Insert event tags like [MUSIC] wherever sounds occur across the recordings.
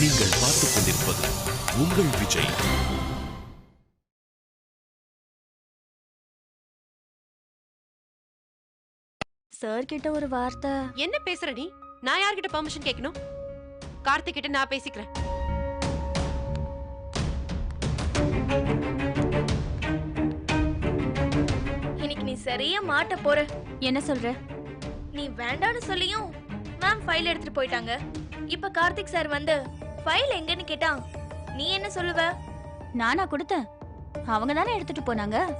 நீங்கள் பார்த்துக் கொண்டிருப்பது உங்கள் விஜய். சார் கிட்ட ஒரு வார்த்தை. என்ன பேசுற நீ? நான் யார்கிட்ட பெர்மிஷன் கேட்கணும் கார்த்திக் கிட்ட நான் பேசிக்கிறேன். இன்னைக்கு நீ சரியா மாட்ட போற. என்ன சொல்ற? நீ வேண்டான்னு சொல்லியும் மேம் ஃபைல் எடுத்துட்டு போயிட்டாங்க. இப்ப கார்த்திக் சார் வந்து ஃபைல் எங்கன்னு கேட்டான். நீ என்ன சொல்லுவ? நானா கொடுத்தேன். அவங்க தானே எடுத்துட்டு போனாங்க.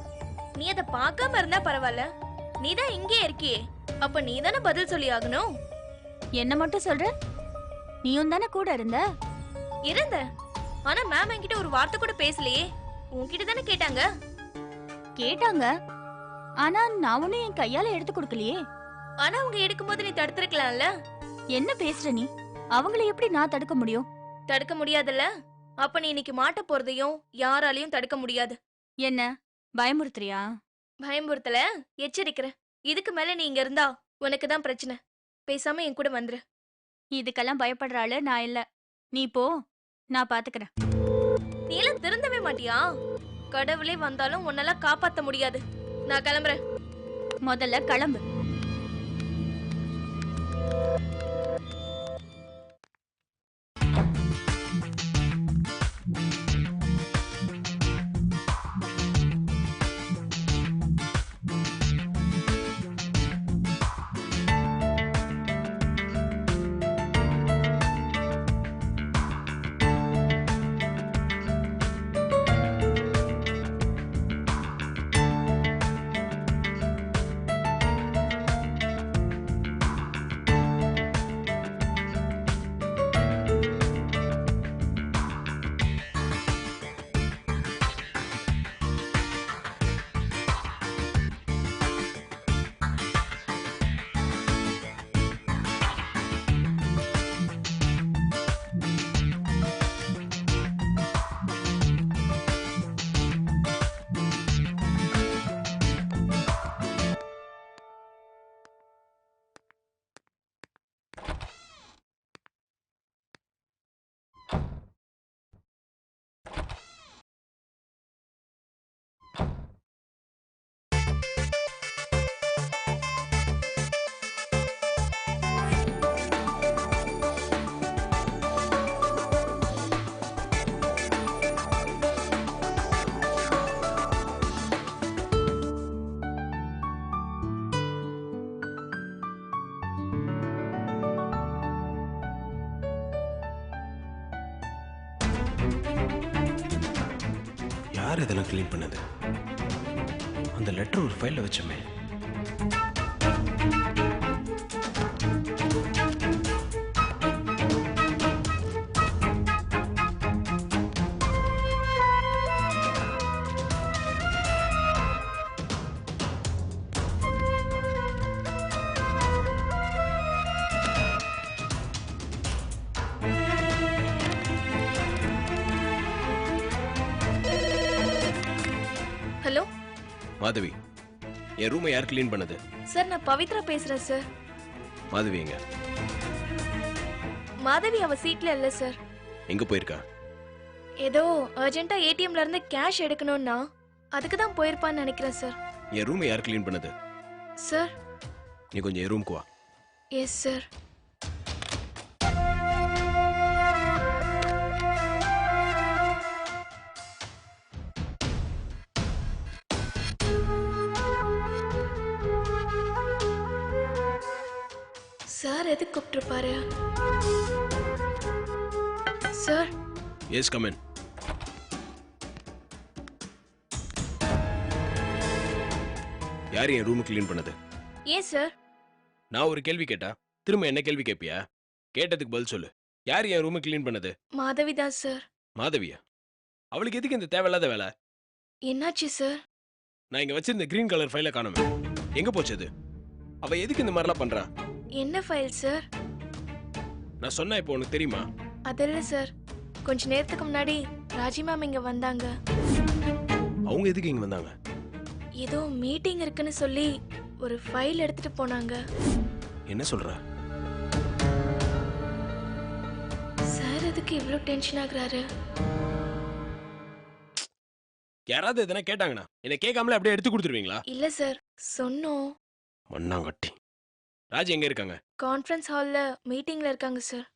நீ அதை பார்க்காம இருந்தா பரவாயில்ல நீ தான் இங்கே இருக்கியே. அப்ப நீ தானே பதில் சொல்லி ஆகணும்? என்ன மட்டும் சொல்ற? நீயும் தானே கூட இருந்த? இருந்த. ஆனா மேம் என்கிட்ட ஒரு வார்த்தை கூட பேசலையே. உன்கிட்ட தானே கேட்டாங்க? கேட்டாங்க. ஆனா நான் ஒன்னும் என் கையால எடுத்து கொடுக்கலையே. ஆனா அவங்க எடுக்கும்போது நீ தடுத்திருக்கலாம்ல. என்ன பேசுற நீ? அவங்கள எப்படி நான் தடுக்க முடியும்? தடுக்க முடியாதுல்ல? அப்ப நீ இன்னைக்கு மாட்ட போறதையும் யாராலையும் தடுக்க முடியாது. என்ன? பயமுறுத்துறியா? பயம்புறுத்தல எச்சரிக்கிறேன் இதுக்கு மேல நீ இங்க இருந்தா உனக்கு தான் பிரச்சனை. பேசாம என் கூட வந்துரு. இதுக்கெல்லாம் பயப்படுற ஆளு நான் இல்ல. நீ போ. நான் பாத்துக்கிறேன். நீ எல்லாம் திருந்தவே மாட்டியா? கடவுளே வந்தாலும் உன்னெல்லாம் காப்பாத்த முடியாது. நான் கிளம்புறேன். முதல்ல கிளம்பு. யார் இதெல்லாம் க்ளீன் பண்ணது. அந்த லெட்டர் ஒரு ஃபைலில் வச்சோமே. மாதவி என் ரூமை யார் க்ளீன் பண்ணது? சார் நான் பவித்ரா பேசுறேன் சார். மாதவி எங்க? மாதவி அவ சீட்ல இல்ல சார். எங்க போயிருக்கா? ஏதோ அர்ஜென்ட்டா ஏடிஎம்ல இருந்து கேஷ் எடுக்கணும்னா அதுக்கு தான் போயிருப்பான்னு நினைக்கிறேன் சார். என் ரூமை யார் க்ளீன் பண்ணது? சார். நீ கொஞ்சம் என் ரூம்க்கு வா. Yes sir. கூப்பிட்டுருப்பாரு. Sir? Yes come in யார் என் ரூம் க்ளீன் பண்ணது? ஏன் சார்? நான் ஒரு கேள்வி கேட்டா திரும்ப என்ன கேள்வி கேட்பியா கேட்டதுக்கு பதில் சொல்லு. யார் என் ரூமை க்ளீன் பண்ணது? மாதவி தான் சார். மாதவியா? அவளுக்கு எதுக்கு இந்த தேவையில்லாத வேலை? என்னாச்சு சார்? நான் இங்க வச்சிருந்த கிரீன் கலர் ஃபைல காணுமே. எங்க போச்சு அது? அவ எதுக்கு இந்த மாதிரிலாம் பண்றா? என்ன ஃபைல் சார் நான் சொன்னா இப்போ உனக்கு தெரியுமா? அதில்ல சார் கொஞ்ச நேரத்துக்கு முன்னாடி ராஜி மேம் இங்க வந்தாங்க. அவங்க எதுக்கு இங்க வந்தாங்க? ஏதோ மீட்டிங் இருக்குன்னு சொல்லி ஒரு ஃபைல் எடுத்துட்டு போனாங்க. என்ன சொல்ற? சார் எதுக்கு இவ்வளோ டென்ஷன் ஆகுறாரு? யாராவது எதனா கேட்டாங்கண்ணா என்னை கேட்காமலே அப்படியே எடுத்து கொடுத்துருவீங்களா? இல்ல சார் சொன்னோம். மண்ணாங்கட்டி. ராஜ் எங்க இருக்காங்க? கான்ஃபரன்ஸ் ஹால்ல மீட்டிங்ல இருக்காங்க சார்.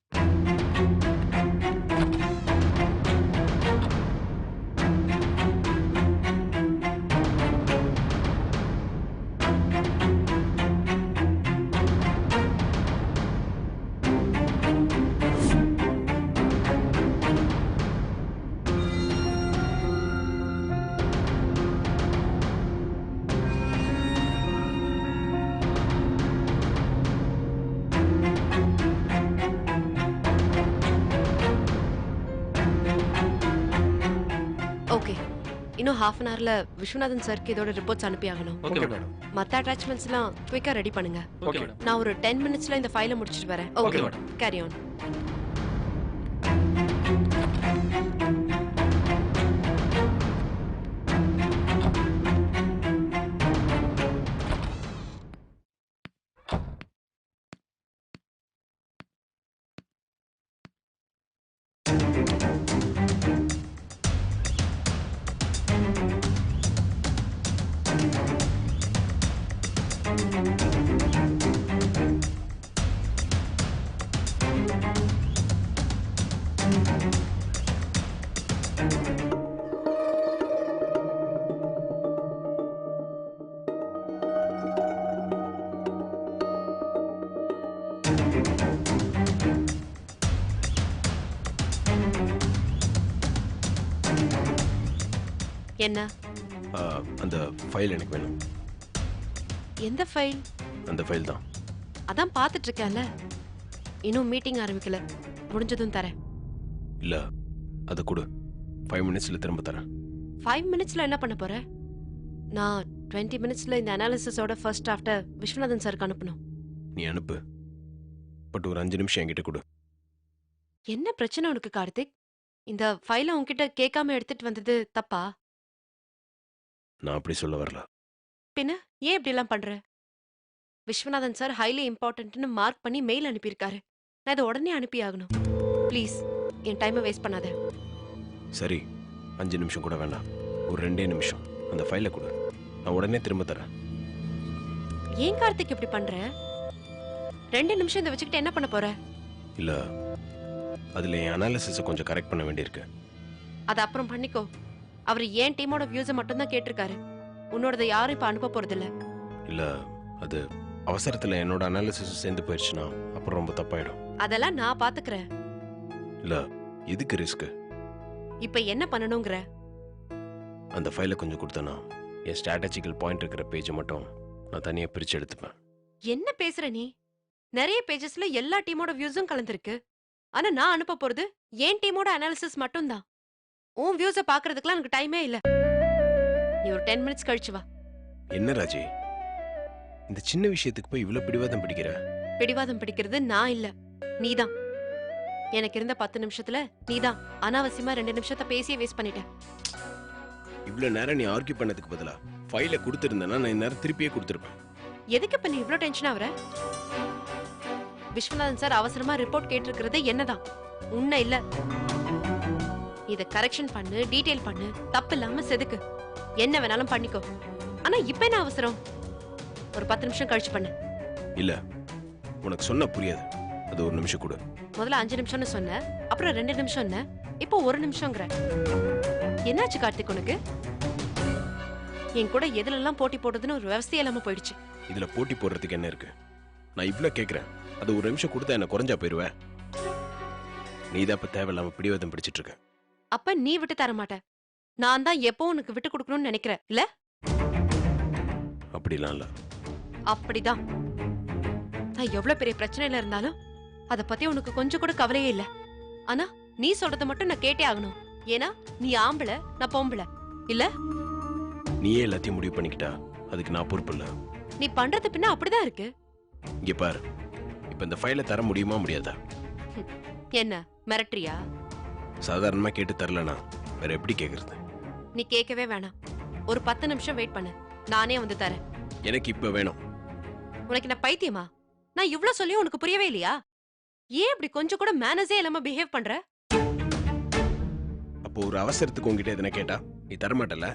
ஓகே இன்னும் ஹாஃப் அன் ஹவர்ல விஸ்வநாதன் சார்க்கு இதோட ரிப்போர்ட்ஸ் அனுப்பி ஆகணும் ஓகே மேடம் மத்த அட்டாச்மெண்ட்ஸ்லாம் குயிக்கா ரெடி பண்ணுங்க. ஓகே மேடம் நான் ஒரு டென் மினிட்ஸ்ல இந்த ஃபைலை முடிச்சிட்டு வரேன். ஓகே மேடம் கேரி ஆன் என்ன? அந்த ஃபைல் எனக்கு வேணும். எந்த ஃபைல் அந்த ஃபைல் தான். அதான் பார்த்துட்டு இருக்கேன்ல. இன்னும் மீட்டிங் ஆரம்பிக்கல. முடிஞ்சதும் தரேன். இல்ல அதை கொடு. ஃபைவ் மினிட்ஸ்ல திரும்ப தரேன். ஃபைவ் மினிட்ஸ்ல என்ன பண்ண போற? நான் டுவெண்ட்டி மினிட்ஸ்ல இந்த அனாலிசிஸோட ஃபர்ஸ்ட் ஆஃப்டர் விஸ்வநாதன் சாருக்கு அனுப்பணும். நீ அனுப்பு. பட் ஒரு அஞ்சு நிமிஷம் என்கிட்ட கொடு. என்ன பிரச்சனை உனக்கு கார்த்திக்? இந்த ஃபைலை உன்கிட்ட கேட்காம எடுத்துட்டு வந்தது தப்பா? நான் அப்படி சொல்ல வரல. பின்ன ஏன் இப்படி எல்லாம் பண்ற? விஸ்வநாதன் சார் ஹைலி இம்பார்ட்டன்ட்னு மார்க் பண்ணி மெயில் அனுப்பியிருக்காரு. நான் இதை உடனே அனுப்பி ஆகணும். ப்ளீஸ் என் டைமை வேஸ்ட் பண்ணாத. சரி அஞ்சு நிமிஷம் கூட வேண்டாம் ஒரு ரெண்டே நிமிஷம். அந்த ஃபைலை கொடு. நான் உடனே திரும்ப தரேன். ஏன் கார்த்திக் இப்படி பண்ற? ரெண்டு நிமிஷம் இதை வச்சுக்கிட்டு என்ன பண்ண போற? இல்ல அதுல என் அனாலிசிஸை கொஞ்சம் கரெக்ட் பண்ண வேண்டியிருக்கு. அதை அப்புறம் பண்ணிக்கோ. அவர் ஏன் டீமோட வியூஸை மட்டும்தான் கேட்டிருக்காரு. உன்னோடதை யாரும் இப்ப அனுப்ப போறதில்ல. இல்ல அது அவசரத்துல என்னோட அனாலிசிஸ் சேர்ந்து போயிடுச்சுன்னா அப்புறம் ரொம்ப தப்பாயிடும். அதெல்லாம் நான் பாத்துக்கிறேன். இல்ல எதுக்கு ரிஸ்க் இப்ப என்ன பண்ணணுங்கிற? அந்த ஃபைலை கொஞ்சம் கொடுத்தனா. என் ஸ்ட்ராட்டஜிக்கல் பாயிண்ட் இருக்கிற பேஜை மட்டும் நான் தனியா பிரிச்சு எடுத்துப்பேன். என்ன பேசுற நீ? நிறைய பேஜஸ்ல எல்லா டீமோட வியூஸும் கலந்துருக்கு. ஆனா நான் அனுப்ப போறது என் டீமோட அனாலிசிஸ் மட்டும்தான். உன் வியூஸை பாக்குறதுக்குலாம் எனக்கு டைமே இல்ல. நீ ஒரு டென் மினிட்ஸ் கழிச்சு வா. என்ன ராஜி? இந்த சின்ன விஷயத்துக்கு போய் இவ்வளவு பிடிவாதம் பிடிக்கிற? பிடிவாதம் பிடிக்கிறது நான் இல்ல. நீதான். எனக்கு இருந்த பத்து நிமிஷத்துல நீதான். அனாவசியமா ரெண்டு நிமிஷத்தை பேசியே வேஸ்ட் பண்ணிட்ட இவ்வளவு நேரம் நீ ஆர்கியூ பண்ணதுக்கு பதிலா? ஃபைலை கொடுத்துருந்தேன்னா நான் இந்நேரம் திருப்பியே கொடுத்துருப்பேன். எதுக்கு இப்ப நீ இவ்ளோ டென்ஷன் ஆகுற? விஸ்வநாதன் சார் அவசரமா ரிப்போர்ட் கேட்டிருக்கிறது என்னதான்? உன்னை இல்ல. இத கரெக்ஷன் பண்ணு டீடைல் பண்ணு தப்பு இல்லாம செதுக்கு. என்ன வேணாலும் பண்ணிக்கோ. ஆனா இப்ப என்ன அவசரம்? ஒரு பத்து நிமிஷம் கழிச்சு பண்ணு. இல்ல. உனக்கு சொன்னா புரியாது. அது ஒரு நிமிஷம் கொடு. முதல்ல அஞ்சு நிமிஷம்னு சொன்ன அப்புறம் ரெண்டு நிமிஷம் என்ன இப்போ ஒரு நிமிஷங்கிற என்னாச்சு கார்த்திக் உனக்கு? என் கூட எதுல எல்லாம் போட்டி போடுறதுன்னு ஒரு விவசாயம் இல்லாம போயிடுச்சு. இதுல போட்டி போடுறதுக்கு என்ன இருக்கு? நான் இவ்ளோ கேக்குறேன். அது ஒரு நிமிஷம் கொடுத்தா என்ன குறைஞ்சா போயிருவேன் நீ தான் இப்ப தேவையில்லாம பிடிவாதம் பிடிச்சிட்டு இருக்க. அப்ப நீ விட்டு தர மாட்ட. நான் தான் எப்போ உனக்கு விட்டு கொடுக்கணும்னு நினைக்கிறேன். இல்ல? அப்படிலாம் இல்ல. அப்படிதான். நான் எவ்வளவு பெரிய பிரச்சனையில இருந்தாலும் அத பத்தி உனக்கு கொஞ்சம் கூட கவலையே இல்ல. ஆனா நீ சொல்றத மட்டும் நான் கேட்டே ஆகணும். ஏன்னா நீ ஆம்பளை நான் பொம்பளை. இல்ல? நீயே எல்லாத்தையும் முடிவு பண்ணிக்கிட்டா அதுக்கு நான் பொறுப்பு இல்ல. நீ பண்றது பின்ன அப்படிதான் இருக்கு. இங்க பாரு. இப்ப இந்த ஃபைலை தர முடியுமா முடியாதா? என்ன மிரட்டுறியா? சாதாரணமா கேட்டு தரலனா வேற எப்படி கேக்குறது? நீ கேட்கவே வேணாம். ஒரு பத்து நிமிஷம் வெயிட் பண்ணு. நானே வந்து தரேன். எனக்கு இப்ப வேணும். உனக்கு என்ன பைத்தியமா? நான் இவ்ளோ சொல்லியும் உனக்கு புரியவே இல்லையா? ஏன் இப்படி கொஞ்சம் கூட மேனஸே இல்லாம பிஹேவ் பண்ற? அப்போ ஒரு அவசரத்துக்கு உங்ககிட்ட எதனா கேட்டா? நீ தரமாட்டல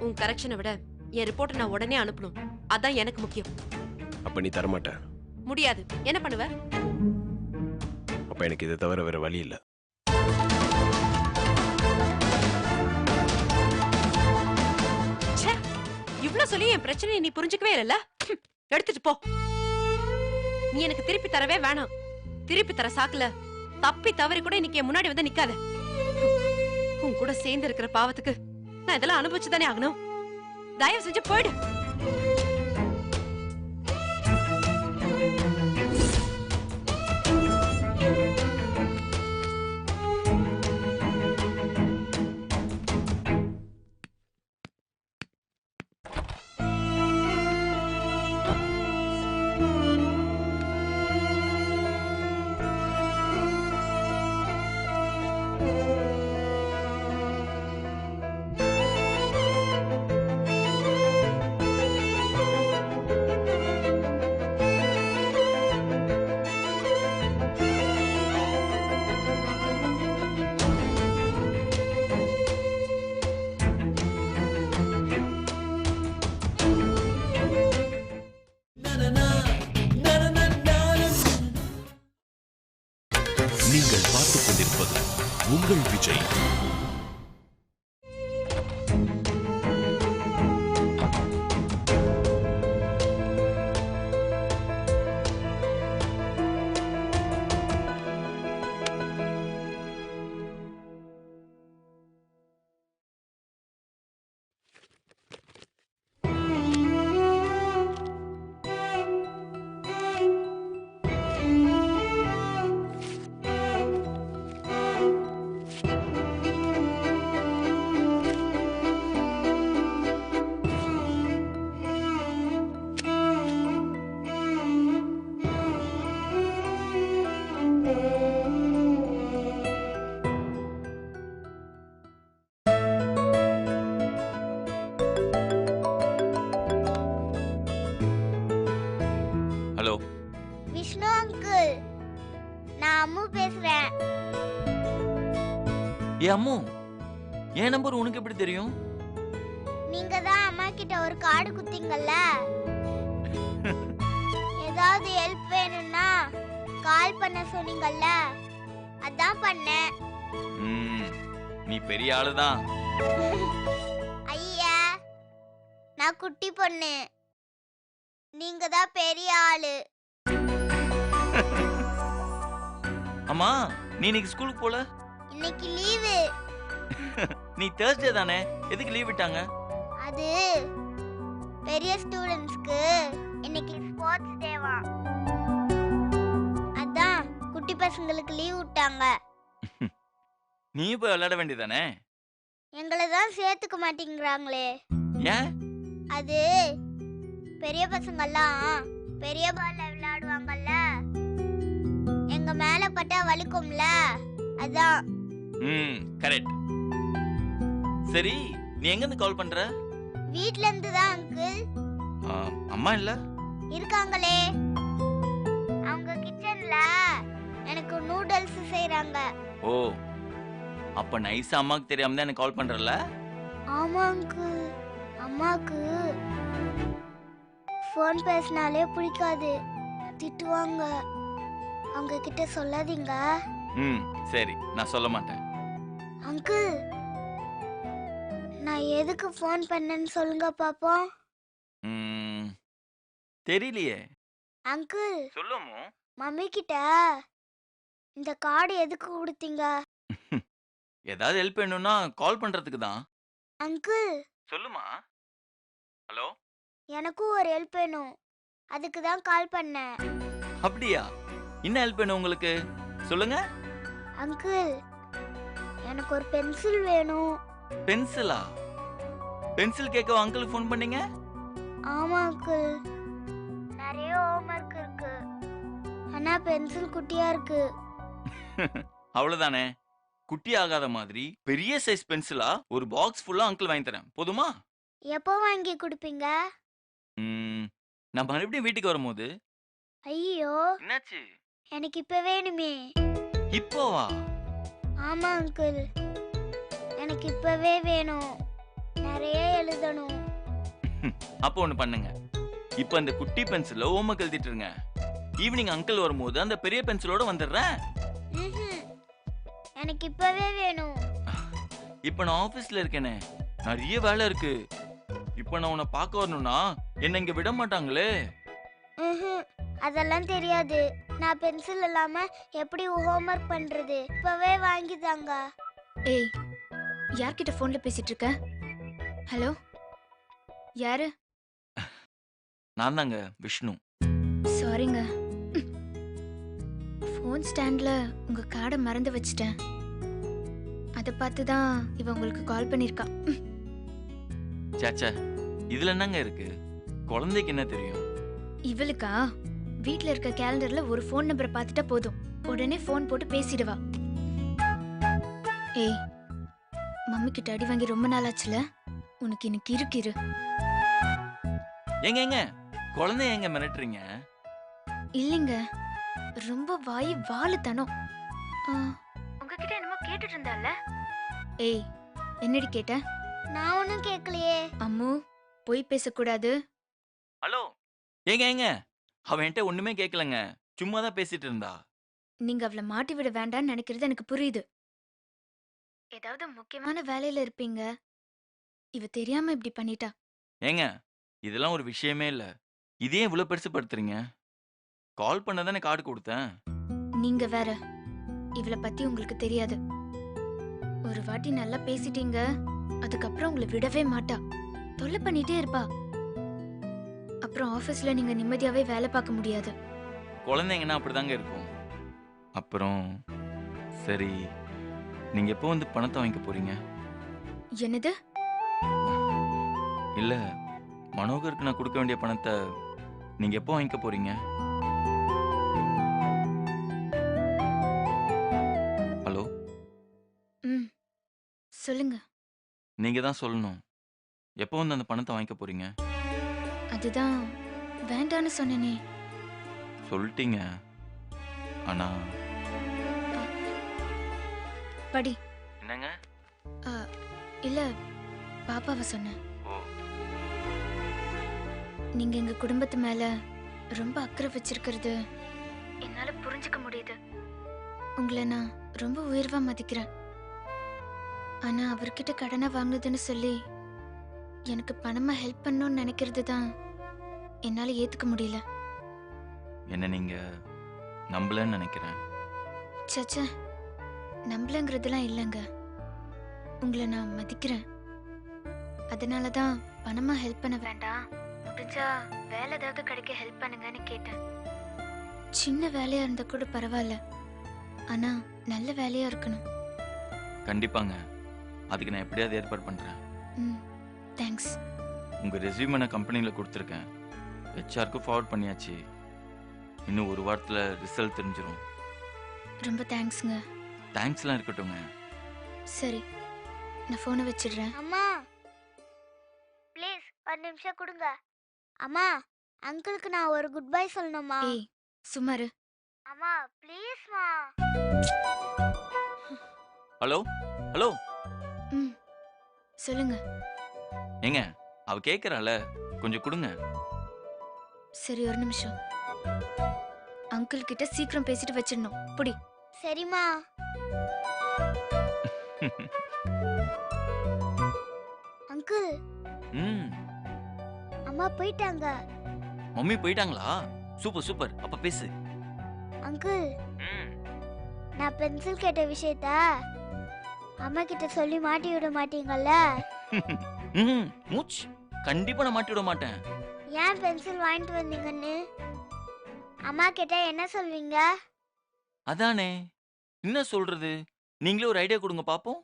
உன் கரெக்ஷனை விட என் ரிப்போர்ட்டை நான் உடனே அனுப்பணும். அதான் எனக்கு முக்கியம். அப்ப நீ தரமாட்ட முடியாது. என்ன பண்ணுவ? அப்ப எனக்கு இதை தவிர வேற வழி இல்ல. இவ்ளோ சொல்லி என் பிரச்சனையை நீ புரிஞ்சுக்கவே ஹம், எடுத்துட்டு போ. நீ எனக்கு திருப்பி தரவே வேணாம். திருப்பி தர சாக்குல. தப்பி தவறி கூட இன்னைக்கு முன்னாடி வந்து நிக்காத. உன் கூட சேர்ந்து இருக்கிற பாவத்துக்கு நான் இதெல்லாம் அனுபவிச்சு தானே ஆகணும். தயவு செஞ்சு போயிடு. ஏ அம்மு என் நம்பர் உனக்கு எப்படி தெரியும்? நீங்க தான் அம்மா கிட்ட ஒரு கார்டு குத்தீங்கல்ல [LAUGHS] ஏதாவது ஹெல்ப் வேணும்னா கால் பண்ண சொன்னீங்கல்ல? அதான் பண்ணேன். ம், நீ பெரிய ஆளுதான். [LAUGHS] ஐயா நான் குட்டி பொண்ணு. நீங்க தான் பெரிய ஆளு. அம்மா நீ இன்னைக்கு ஸ்கூலுக்கு போல? இன்னைக்கு லீவு. [LAUGHS] நீ தேர்ஸ்டே தானே? எதுக்கு லீவ் விட்டாங்க? அது பெரிய ஸ்டூடெண்ட்ஸ்க்கு இன்னைக்கு ஸ்போர்ட்ஸ் டேவா அதான் குட்டி பசங்களுக்கு லீவ் விட்டாங்க. [LAUGHS] நீ போய் விளையாட வேண்டியதானே எங்களை தான் சேர்த்துக்க மாட்டேங்கிறாங்களே. ஏன்? அது பெரிய பசங்கெல்லாம் பெரிய பால்ல விளையாடுவாங்கல்ல. எங்க மேல பட்டா வலிக்கும்ல. அதான். ம் கரெக்ட் சரி நீ எங்க இருந்து கால் பண்ற? வீட்ல இருந்து தான் அங்கிள் அம்மா இல்ல? இருக்காங்களே. அவங்க கிச்சன்ல எனக்கு நூடுல்ஸ் செய்றாங்க. ஓ அப்ப நைஸா அம்மாக்கு தெரியாம தான் எனக்கு கால் பண்றல ஆமா அங்கிள் அம்மாக்கு ஃபோன் பேசினாலே பிடிக்காது. திட்டுவாங்க. அவங்க கிட்ட சொல்லாதீங்க. ம் சரி நான் சொல்ல மாட்டேன். அங்கிள் நான் எதுக்கு ஃபோன் பண்ணேன்னு சொல்லுங்க பாப்போம். ம், தெரியலையே. அங்கிள் சொல்லுமோ? மம்மி கிட்ட இந்த கார்டு எதுக்கு கொடுத்தீங்க? ஏதாவது ஹெல்ப் வேணும்னா கால் பண்றதுக்கு தான். அங்கிள். சொல்லுமா? ஹலோ? எனக்கும் ஒரு ஹெல்ப் வேணும். அதுக்கு தான் கால் பண்ணேன். அப்படியா? என்ன ஹெல்ப் வேணும் உங்களுக்கு? சொல்லுங்க. அங்கிள் எனக்கு ஒரு பென்சில் வேணும். பென்சிலா பென்சில் கேட்க அங்கிளுக்கு ஃபோன் பண்ணீங்க? ஆமா அங்கிள் நிறைய ஹோம்ஒர்க் இருக்கு. ஆனா பென்சில் குட்டியா இருக்கு. [LAUGHS] அவ்வளவுதானே? குட்டி ஆகாத மாதிரி பெரிய சைஸ் பென்சிலா ஒரு பாக்ஸ் ஃபுல்லா அங்கிள் வாங்கி தரேன். போதுமா? எப்போ வாங்கி கொடுப்பீங்க? ம், நான் மறுபடியும் வீட்டுக்கு வரும்போது. ஐயோ. என்னாச்சு? எனக்கு இப்ப வேணுமே. இப்போவா? ஆமா அங்கிள் எனக்கு இப்பவே வேணும். நிறைய எழுதணும். [LAUGHS] அப்போ ஒண்ணு பண்ணுங்க. இப்போ அந்த குட்டி பென்சில ஹோம்ஒர்க் எழுதிட்டு இருங்க ஈவினிங் அங்கிள் வரும்போது அந்த பெரிய பென்சிலோட வந்துடுறேன். எனக்கு இப்பவே வேணும். [LAUGHS] இப்போ நான் ஆபீஸ்ல இருக்கேனே. நிறைய வேலை இருக்கு. இப்போ நான் உன்னை பார்க்க வரணும்னா என்ன இங்க விட மாட்டாங்களே. அதெல்லாம் தெரியாது. நான் பென்சில் இல்லாம எப்படி ஹோம்ஒர்க் பண்றது? இப்பவே வாங்கி தாங்க ஏய் யார்கிட்ட ஃபோன்ல பேசிட்டு இருக்க? ஹலோ யாரு? நான் தாங்க விஷ்ணு சாரிங்க ஃபோன் ஸ்டாண்ட்ல உங்க கார்டை மறந்து வச்சிட்டேன். அதை பார்த்து தான் இவ உங்களுக்கு கால் பண்ணிருக்கா. சேச்சே இதுல என்னங்க இருக்கு? குழந்தைக்கு என்ன தெரியும்? இவளுக்கா? வீட்ல இருக்க கேலண்டர்ல ஒரு ஃபோன் நம்பரை பார்த்துட்டா போதும். உடனே ஃபோன் போட்டு பேசிடுவா ஏய் மம்மி கிட்ட அடி வாங்கி ரொம்ப நாள் ஆச்சுல? உனக்கு இன்னைக்கு இருக்கு இரு ஏங்க ஏங்க குழந்தைய எங்க மிரட்டுறீங்க? இல்லைங்க ரொம்ப வாய் வாழுத்தனம். உங்ககிட்ட என்னமோ கேட்டுட்டு இருந்தால? ஏய் என்னடி கேட்ட? நான் ஒன்றும் கேட்கலையே அம்மு பொய் பேசக்கூடாது. ஹலோ ஏங்க ஏங்க என்கிட்ட ஒண்ணுமே கேட்கலங்க சும்மா தான் பேசிட்டு இருந்தா. நீங்க அவளை மாட்டி விட வேண்டாம்னு நினைக்கிறது எனக்கு புரியுது. ஏதாவது முக்கியமான வேலையில இருப்பீங்க. இவ தெரியாம இப்படி பண்ணிட்டா. ஏங்க இதெல்லாம் ஒரு விஷயமே இல்ல. இதே இவ்வளவு பெருசு படுத்துறீங்க கால் பண்ண தானே கார்டு கொடுத்தேன். நீங்க வேற இவளை பத்தி உங்களுக்கு தெரியாது. ஒரு வாட்டி நல்லா பேசிட்டீங்க அதுக்கப்புறம் உங்களை விடவே மாட்டா. தொல்லை பண்ணிட்டே இருப்பா. அப்புறம் ஆபீஸ்ல நீங்க நிம்மதியாவே வேலை பார்க்க முடியாது. குழந்தைங்கன்னா அப்படிதாங்க இருக்கும். அப்புறம் சரி நீங்க எப்போ வந்து பணத்தை வாங்கிக்க போறீங்க? என்னது? இல்ல மனோகருக்கு நான் கொடுக்க வேண்டிய பணத்தை நீங்க எப்போ வாங்கிக்க போறீங்க? ஹலோ? ம் சொல்லுங்க. நீங்க தான் சொல்லணும். எப்போ வந்து அந்த பணத்தை வாங்கிக்க போறீங்க? அதுதான் வேண்டான்னு சொன்னேனே. சொல்லிட்டீங்க. ஆனா படி. என்னங்க? இல்ல பாப்பாவை சொன்னேன். நீங்க எங்க குடும்பத்து மேல ரொம்ப அக்கறை வச்சிருக்கிறது என்னால புரிஞ்சுக்க முடியுது. உங்களை நான் ரொம்ப உயர்வா மதிக்கிறேன். ஆனா அவர்கிட்ட கடனை வாங்குதுன்னு சொல்லி எனக்கு பணமா ஹெல்ப் பண்ணணும்னு நினைக்கிறது தான். என்னால ஏத்துக்க முடியல. என்ன நீங்க நம்பலன்னு நினைக்கிறேன். சச்சா நம்பலங்கிறதுலாம் இல்லைங்க. உங்களை நான் மதிக்கிறேன். அதனால தான் பணமா ஹெல்ப் பண்ண வேண்டாம் முடிஞ்சா வேலை ஏதாவது கிடைக்க ஹெல்ப் பண்ணுங்கன்னு கேட்டேன். சின்ன வேலையா இருந்தா கூட பரவாயில்ல. ஆனா நல்ல வேலையா இருக்கணும். கண்டிப்பாங்க. அதுக்கு நான் எப்படியாவது ஏற்பாடு பண்றேன். ம். தேங்க்ஸ் உங்க ரெஸ்யூமை நான் கம்பெனியில் கொடுத்துருக்கேன். ஹெச்ஆருக்கு ஃபார்வர்ட் பண்ணியாச்சு. இன்னும் ஒரு வாரத்தில் ரிசல்ட் தெரிஞ்சிரும். ரொம்ப தேங்க்ஸ்ங்க தேங்க்ஸ்லாம் இருக்கட்டுங்க சரி நான் ஃபோனை வச்சிடுறேன். அம்மா! ப்ளீஸ் ஒரு நிமிஷம் கொடுங்க. அம்மா அங்கிளுக்கு நான் ஒரு குட் பை சொல்லணுமா ஏய் சுமாரு அம்மா ப்ளீஸ்மா ஹலோ ஹலோ ம் சொல்லுங்க. ஏங்க அவ கேட்குறால கொஞ்சம் கொடுங்க. சரி ஒரு நிமிஷம். அங்கிள் கிட்ட சீக்கிரம் பேசிட்டு வச்சிடணும். புடி. சரிம்மா. [LAUGHS] அங்கிள். ம். அம்மா போயிட்டாங்க. மம்மி போயிட்டாங்களா? Super super. அப்ப பேசு. அங்கிள். நான் பென்சில் கேட்ட விஷயத்த அம்மா கிட்ட சொல்லி மாட்டி விட மாட்டீங்கல்ல? [LAUGHS] ம் மூச் கண்டிப்பா நான் மாட்டி விட மாட்டேன். ஏன் பென்சில் வாங்கிட்டு வந்தீங்கன்னு? அம்மா கேட்டா என்ன சொல்வீங்க? அதானே. என்ன சொல்றது? நீங்களே ஒரு ஐடியா கொடுங்க பாப்போம்.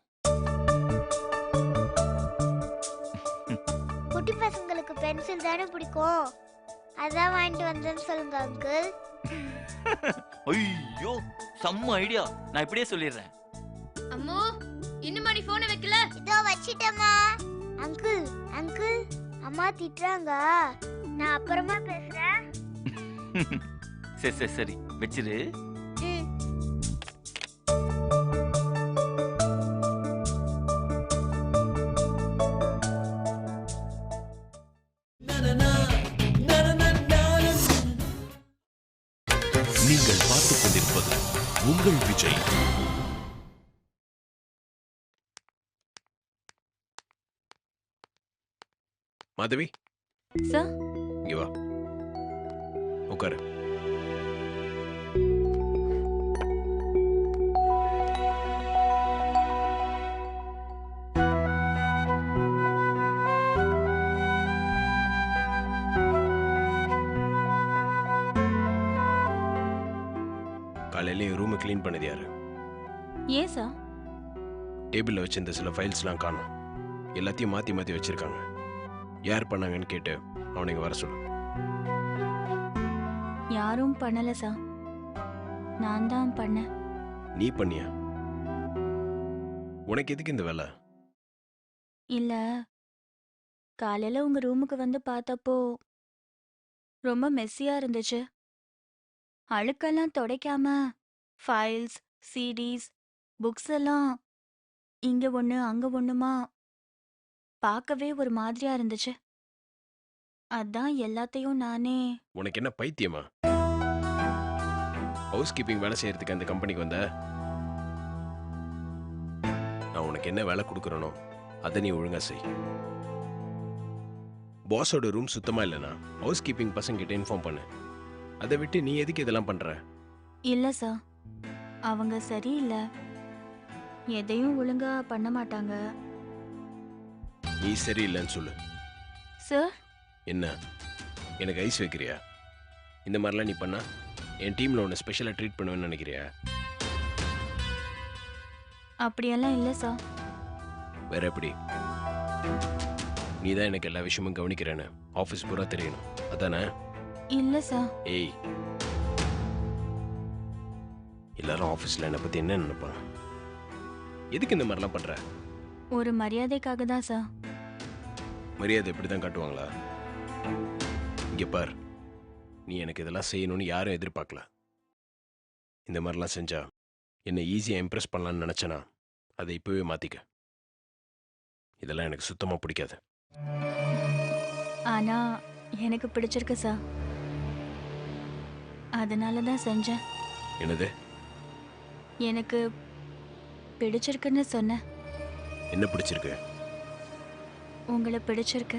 குட்டி பசங்களுக்கு பென்சில் தானே பிடிக்கும். அதான் வாங்கிட்டு வந்தேன்னு சொல்லுங்க அங்கிள் ஐயோ செம்ம ஐடியா நான் இப்படியே சொல்லிடுறேன். அம்மோ இன்னும் மணி போனை வைக்கல? இதோ வச்சிட்டேம்மா. அங்கிள் அங்கிள் அம்மா திட்டுறாங்க. நான் அப்புறமா பேசுறேன். [LAUGHS] சரி சரி சரி. வச்சிரு. நீங்கள் பார்த்துக் கொண்டிருப்பது உங்கள் விஜய். மாதவி? சார்? இங்க வா. உட்காரு காலையில ரூமை க்ளீன் பண்ணது யாரு? ஏன் சார்? டேபிளில் வச்சிருந்த சில ஃபைல்ஸ்லாம் காணும். எல்லாத்தையும் மாற்றி மாற்றி வச்சிருக்காங்க. யார் பண்ணாங்கன்னு கேட்டு அவனை இங்க வர சொல்லு. யாரும் பண்ணல சார். நான் தான் பண்ணேன். நீ பண்ணியா? உனக்கு எதுக்கு இந்த வேலை? இல்ல. காலையில உங்க ரூமுக்கு வந்து பார்த்தப்போ ரொம்ப மெஸ்ஸியா இருந்துச்சு. அழுக்கெல்லாம் துடைக்காம ஃபைல்ஸ் சிடிஸ் புக்ஸ் எல்லாம் இங்க ஒண்ணு அங்க ஒண்ணுமா பார்க்கவே ஒரு மாதிரியா இருந்துச்சு. அதான் எல்லாத்தையும் நானே உனக்கு என்ன பைத்தியமா? ஹவுஸ் கீப்பிங் வேலை செய்யறதுக்கு அந்த கம்பெனிக்கு வந்த? நான் உனக்கு என்ன வேலை கொடுக்குறேனோ அதை நீ ஒழுங்கா செய். பாஸோட ரூம் சுத்தமா இல்லைனா ஹவுஸ் கீப்பிங் பசங்க கிட்ட இன்ஃபார்ம் பண்ணு. அதை விட்டு நீ எதுக்கு இதெல்லாம் பண்ற? இல்ல சார். அவங்க சரியில்லை. எதையும் ஒழுங்கா பண்ண மாட்டாங்க. நீ சரியில்லைன்னு சொல்லு. சார் என்ன? எனக்கு ஐஸ் வைக்கிறியா? இந்த மாதிரிலாம் நீ பண்ணா என் டீம்ல உன்னை ஸ்பெஷலாக ட்ரீட் பண்ணுவேன்னு நினைக்கிறியா? அப்படியெல்லாம் இல்லை சார் வேற எப்படி? நீ தான் எனக்கு எல்லா விஷயமும் கவனிக்கிறேன்னு. ஆஃபீஸ் பூரா தெரியணும். அதானே? இல்லை சார் ஏய். எல்லாரும் ஆஃபீஸில் என்னை பற்றி என்ன நினைப்பாங்க? எதுக்கு இந்த மாதிரிலாம் பண்ணுற ஒரு மரியாதைக்காக தான் சார் மரியாதை இப்படி தான் காட்டுவாங்களா? இங்கே பார். நீ எனக்கு இதெல்லாம் செய்யணும்னு யாரும் எதிர்பார்க்கல. இந்த மாதிரிலாம் செஞ்சா என்னை ஈஸியாக இம்ப்ரெஸ் பண்ணலான்னு நினச்சேனா? அதை இப்போவே மாற்றிக்க இதெல்லாம் எனக்கு சுத்தமாக பிடிக்காது. ஆனா எனக்கு பிடிச்சிருக்கு சார் அதனால தான் செஞ்சேன். என்னது? எனக்கு பிடிச்சிருக்குன்னு சொன்னேன். என்ன பிடிச்சிருக்கு? உங்களை பிடிச்சிருக்கு.